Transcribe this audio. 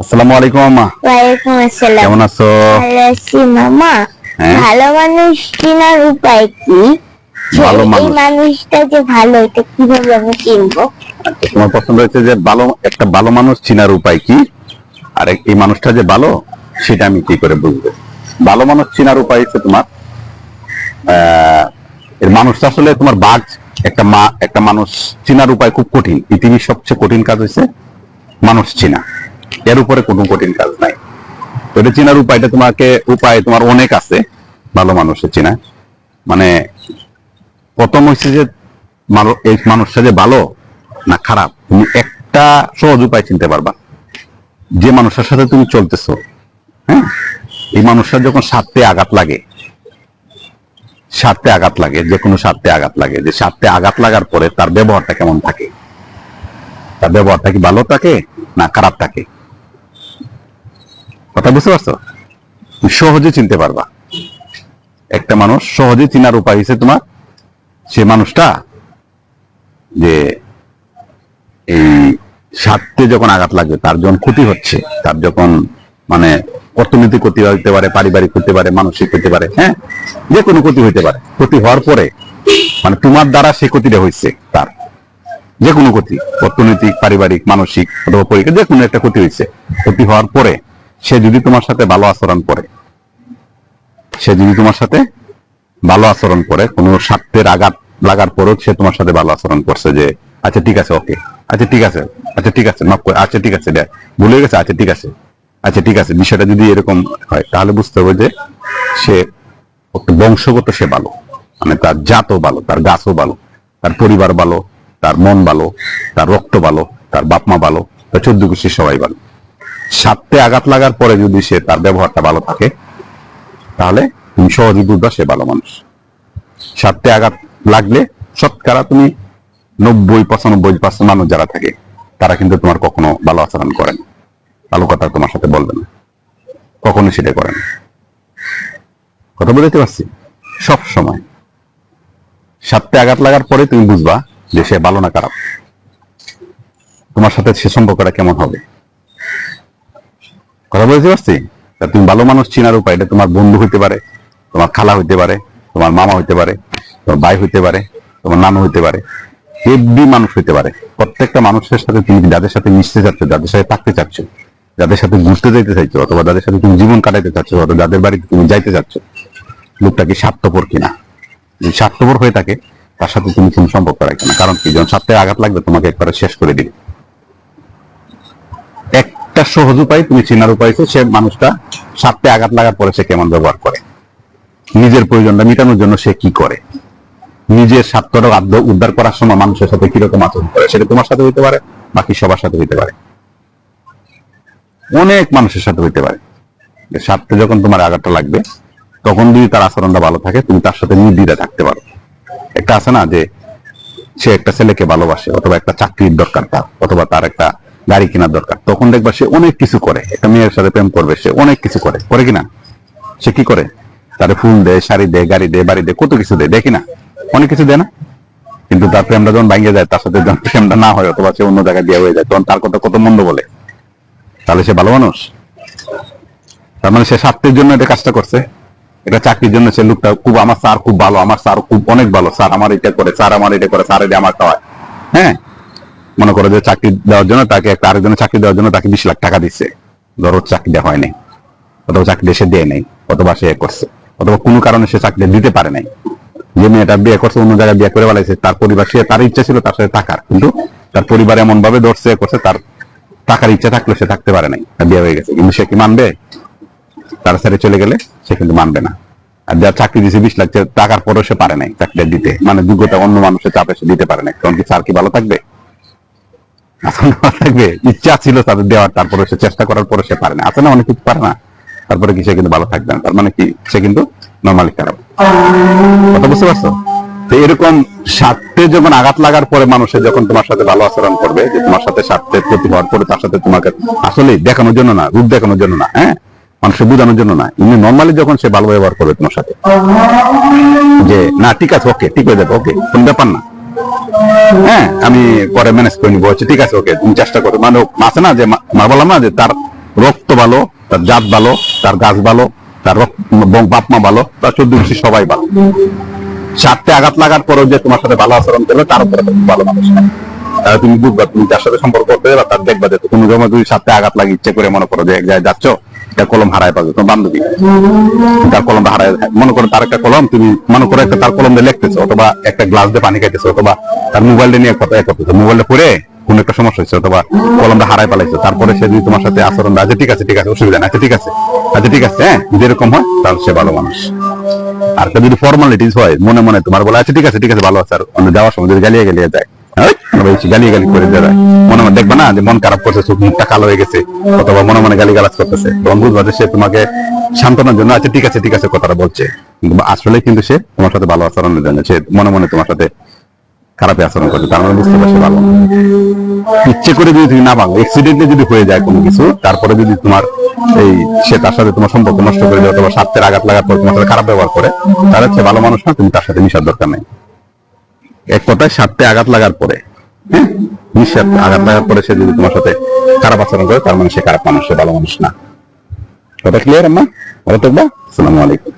আসসালামু আলাইকুম আম্মা। ওয়ালাইকুম আসসালাম। কেমন আছো? ভালো আছি মামা। হ্যাঁ? ভালো মানুষ চিনার উপায় কি? ভালো মানুষ। মানুষটা যে ভালো এটা কীভাবে আমি চিনবো তোমার পছন্দ হয়েছে যে ভালো একটা ভালো মানুষ চিনার উপায় কি? আর এই মানুষটা যে ভালো সেটা আমি কি করে বুঝব? ভালো মানুষ চিনার উপায় হচ্ছে তোমার আহ, এর মানুষটা আসলে তোমার বাঘ একটা মা একটা মানুষ চিনার উপায় খুব কঠিন। পৃথিবীর সবচেয়ে কঠিন কাজ হচ্ছে মানুষ চিনা। এর উপরে কোনো কঠিন কাজ নাই। তো এটা চেনার উপায়টা তোমাকে, উপায় তোমার অনেক আছে, ভালো মানুষের চেনা। মানে প্রথম হচ্ছে যে এই মানুষটা যে ভালো না খারাপ, তুমি একটা সহজ উপায় চিনতে পারবা। যে মানুষের সাথে তুমি চলতেছো হ্যাঁ? এই মানুষটার যখন স্বার্থে আঘাত লাগে, স্বার্থে আঘাত লাগে, যে কোনো স্বার্থে আঘাত লাগে, যে স্বার্থে আঘাত লাগার পরে তার ব্যবহারটা কেমন থাকে? তার ব্যবহারটা কি ভালো থাকে না খারাপ থাকে? কথা বুঝতে পারছ? সহজে চিনতে পারবা। একটা মানুষ সহজে চিনার উপায় হচ্ছে তোমার, সে মানুষটা যে এই স্বার্থে যখন আঘাত লাগবে, তার যখন ক্ষতি হচ্ছে, তার যখন মানে অর্থনৈতিক ক্ষতি হতে পারে, পারিবারিক হতে পারে, মানসিক হতে পারে হ্যাঁ? যে কোনো ক্ষতি হইতে পারে। ক্ষতি হওয়ার পরে মানে তোমার দ্বারা সে ক্ষতিটা হয়েছে তার। যে কোনো ক্ষতি, অর্থনৈতিক, পারিবারিক, মানসিক অথবা পরীক্ষা যে কোনো একটা ক্ষতি হয়েছে ক্ষতি হওয়ার পরে সে যদি তোমার সাথে ভালো আচরণ করে, সে যদি তোমার সাথে ভালো আচরণ করে, কোনো স্বার্থের আঘাত লাগার পরও সে তোমার সাথে ভালো আচরণ করছে যে আচ্ছা ঠিক আছে, ওকে। আচ্ছা ঠিক আছে আচ্ছা ঠিক আছে, মাফ করে আচ্ছা ঠিক আছে ভুলে গেছে আচ্ছা ঠিক আছে আচ্ছা ঠিক আছে, বিষয়টা যদি এরকম হয়, তাহলে বুঝতে হবে যে সে বংশগত সে ভালো মানে তার জাতও ভালো, তার গাছও ভালো, তার পরিবার ভালো, তার মন ভালো, তার রক্ত ভালো, তার বাপমা ভালো, তার চোদ্দ গোষ্ঠী সবাই ভালো। স্বার্থে আঘাত লাগার পরে যদি সে তার ব্যবহারটা ভালো থাকে, তাহলে তুমি সহজে বুঝবা সে ভালো মানুষ। স্বার্থে আঘাত লাগলে শতকরা তুমি নব্বই, পঁচানব্বই পার্সেন্ট মানুষ যারা থাকে, তারা কিন্তু তোমার কখনো ভালো আচরণ করে না। ভালো কথা তোমার সাথে বলবে না। কখনো সেটা করে না। কথা বলতে পারছি? সব সময়। স্বার্থে আঘাত লাগার পরে তুমি বুঝবা যে সে ভালো না খারাপ। তোমার সাথে সে সম্পর্কটা কেমন হবে? কথা বলতে পারছি তা তুমি ভালো মানুষ চিনার উপায়, এটা তোমার বন্ধু হইতে পারে, তোমার খালা হইতে পারে, তোমার মামা হইতে পারে, তোমার ভাই হইতে পারে, তোমার নানু হইতে পারে এভরি মানুষ হইতে পারে। প্রত্যেকটা মানুষের সাথে তুমি যাদের সাথে মিশতে চাচ্ছ, যাদের সাথে থাকতে চাচ্ছ, যাদের সাথে ঘুরতে যাইতে চাইছো, অথবা যাদের সাথে তুমি জীবন কাটাইতে চাচ্ছ, অথবা যাদের বাড়িতে তুমি যাইতে চাচ্ছ, লোকটা কি স্বার্থপর কিনা? যদি স্বার্থপর হয়ে থাকে, তার সাথে তুমি কোনো সম্পর্ক রাখবে না। কারণ কি? যখন স্বার্থে আঘাত লাগবে, তোমাকে একবারে শেষ করে দিবে। একটা সহজ উপায়, তুমি চেনার উপায় হচ্ছে সে মানুষটা স্বার্থে আঘাত লাগার পরে সে কেমন ব্যবহার করে। নিজের প্রয়োজনটা মেটানোর জন্য সে কি করে? নিজের স্বার্থটা আদ্য- উদ্ধার করার সময় মানুষের সাথে কীরকম আচরণ করে? সেটা তোমার সাথে হইতে পারে, বাকি সবার সাথে হইতে পারে। অনেক মানুষের সাথে হইতে পারে। স্বার্থে যখন তোমার আঘাতটা লাগবে, তখন যদি তার আচরণটা ভালো থাকে, তুমি তার সাথে নির্দ্বিধায় থাকতে পারো। একটা আছে না যে, সে একটা ছেলেকে ভালোবাসে অথবা একটা চাকরির দরকার তার, অথবা তার একটা গাড়ি কেনার দরকার। তখন দেখবা সে অনেক কিছু করে। একটা মেয়ের সাথে প্রেম করবে, সে অনেক কিছু করে। করে কিনা? সে কি করে? তারে ফুল দেয়, শাড়ি দেয়, গাড়ি দেয়, বাড়ি দেয়, কত কিছু দেয় দেখি না অনেক কিছু দেয় না? কিন্তু তার প্রেমটা যখন ভাঙিয়ে যায়, তার সাথে যখন প্রেমটা না হয়, অথবা সে অন্য জায়গায় বিয়ে হয়ে যায়, তখন তার কথা কত মন্দ বলে? তাহলে সে ভালো মানুষ? তার মানে সে স্বার্থের জন্য এটা কাজটা করছে। এটা চাকরির জন্য সে লোকটা খুব, আমার স্যার খুব ভালো, আমার স্যার খুব, অনেক ভালো। স্যার আমার এটা করে, স্যার আমার এটা করে, স্যার এটা আমার খাওয়ায়। হ্যাঁ? মনে করো যে চাকরি দেওয়ার জন্য তাকে একটা আরেকজনের চাকরি দেওয়ার জন্য তাকে বিশ লাখ টাকা দিচ্ছে ধরো চাকরি দেওয়া হয় নাই অথবা চাকরি সে দেয় নাই, অথবা সে করছে, অথবা কোনো কারণে সে চাকরি দিতে পারে নাই। যে মেয়েটা বিয়ে করছে, অন্য জায়গায় বিয়ে করে বেলাইছে তার পরিবার, সে তার ইচ্ছা ছিল তার সাথে থাকার, কিন্তু তার পরিবার এমন ভাবে ধরছে করছে, তার টাকার ইচ্ছা থাকলে সে থাকতে পারে নাই বিয়ে হয়ে গেছে। কিন্তু সে কি মানবে? তারা ছেড়ে চলে গেলে সে কিন্তু মানবে না। আর যার চাকরি দিয়েছে বিশ লাখ টাকার পরেও সে পারে নাই চাকরিটা দিতে। মানে যোগ্যতা অন্য মানুষের চাপে সে দিতে পারে নাই। কারণ কি স্যার কি ভালো থাকবে? থাকবে। ইচ্ছা ছিল তাদের দেওয়ার, তারপরে সে চেষ্টা করার পরে সে পারে না। আছে না অনেক কিছু পারে না? তারপরে কি সে কিন্তু ভালো থাকবে না? তার মানে কি সে কিন্তু নর্মালি খারাপ। কথা বুঝতে পারছ? তো এরকম স্বার্থে যখন আঘাত লাগার পরে মানুষের যখন তোমার সাথে ভালো আচরণ করবে, যে তোমার সাথে স্বার্থের প্রতি হওয়ার পরে তার সাথে তোমাকে আসলে দেখানোর জন্য না, রূপ দেখানোর জন্য না হ্যাঁ? মানুষের বোঝানোর জন্য না। এমনি নর্মালি যখন সে ভালো ব্যবহার করবে তোমার সাথে। যে, না, ঠিক আছে ওকে ঠিক হয়ে যাবে ওকে কোন ব্যাপার না। হ্যাঁ আমি পরে ম্যানেজ করে নিবো। ঠিক আছে, ওকে, তুমি চেষ্টা করো। মানে আছে না যে মা- বললাম না যে তার রক্ত ভালো, তার জাত ভালো, তার গাছ ভালো, তার বাপ মা ভালো, তার চোদ্দ সবাই ভালো। সাথে আঘাত লাগার পরেও যে তোমার সাথে ভালো আচরণ করবে, তার উপরে ভালো মানুষ তাহলে তুমি বুঝবা তুমি যার সাথে সম্পর্ক করতে যাবে, তার দেখবা যে তুমি তুমি সাথে আঘাত লাগে ইচ্ছে করে মনে করো যে এক জায়গায় যাচ্ছ। একটা কলম হারায় পাবে তোমার বান্ধবী। তার কলমটা হারায় মনে করো তার একটা কলম তুমি মনে করো একটা তার কলম দিয়ে লিখতেছো অথবা একটা গ্লাস দিয়ে পানি খাইতেছো অথবা তার মোবাইলটা নিয়ে কথা করতেছো। মোবাইলটা পড়ে কোন একটা সমস্যা হচ্ছে অথবা কলমটা হারায় পালাইছো তারপরে সে যদি তোমার সাথে আচরণ দেয়, আচ্ছা ঠিক আছে ঠিক আছে অসুবিধা নাই আচ্ছা ঠিক আছে আচ্ছা ঠিক আছে হ্যাঁ যদি এরকম হয় তাহলে সে ভালো মানুষ। আর যদি ফর্মালিটিস হয় মনে মনে তোমার বলে আচ্ছা ঠিক আছে ঠিক আছে ভালো আছে। আর যাওয়ার সময় যদি গালিয়ে গালিয়ে যায় বেশি গালিয়ে গালি করে মনে মনে দেখবে না যে মন খারাপ করছে, চোখ মুখটা কালো হয়ে গেছে, অথবা মনে মনে গালি গালাজ করতেছে সে তোমাকে সান্ত্বনার জন্য আচ্ছা ঠিক আছে ঠিক আছে কথাটা বলছে। আসলে কিন্তু সে তোমার সাথে ভালো আচরণের জন্য, সে মনে মনে তোমার সাথে আচরণ করছে, তার মানে বুঝতে পারছে ভালো। ইচ্ছে করে যদি তুমি না ভাঙো এক্সিডেন্টলি যদি হয়ে যায় কোনো কিছু, তারপরে যদি তোমার এই সে তার সাথে তোমার সম্পর্ক নষ্ট করে দেয়, অথবা স্বার্থের আঘাত লাগার পর তোমার সাথে খারাপ ব্যবহার করে, তাহলে সে ভালো মানুষ না তুমি তার সাথে মিশার দরকার নেই। এক কথায় স্বার্থে আঘাত লাগার পরে নিঃস্বার্থে আঘাত লাগার পরে সে যদি তোমার সাথে খারাপ আচরণ করে, তার মানে সে খারাপ মানুষ, সে ভালো মানুষ না। কথা ক্লিয়ার আম্মা? ভালো থাকবা? আসসালামু আলাইকুম।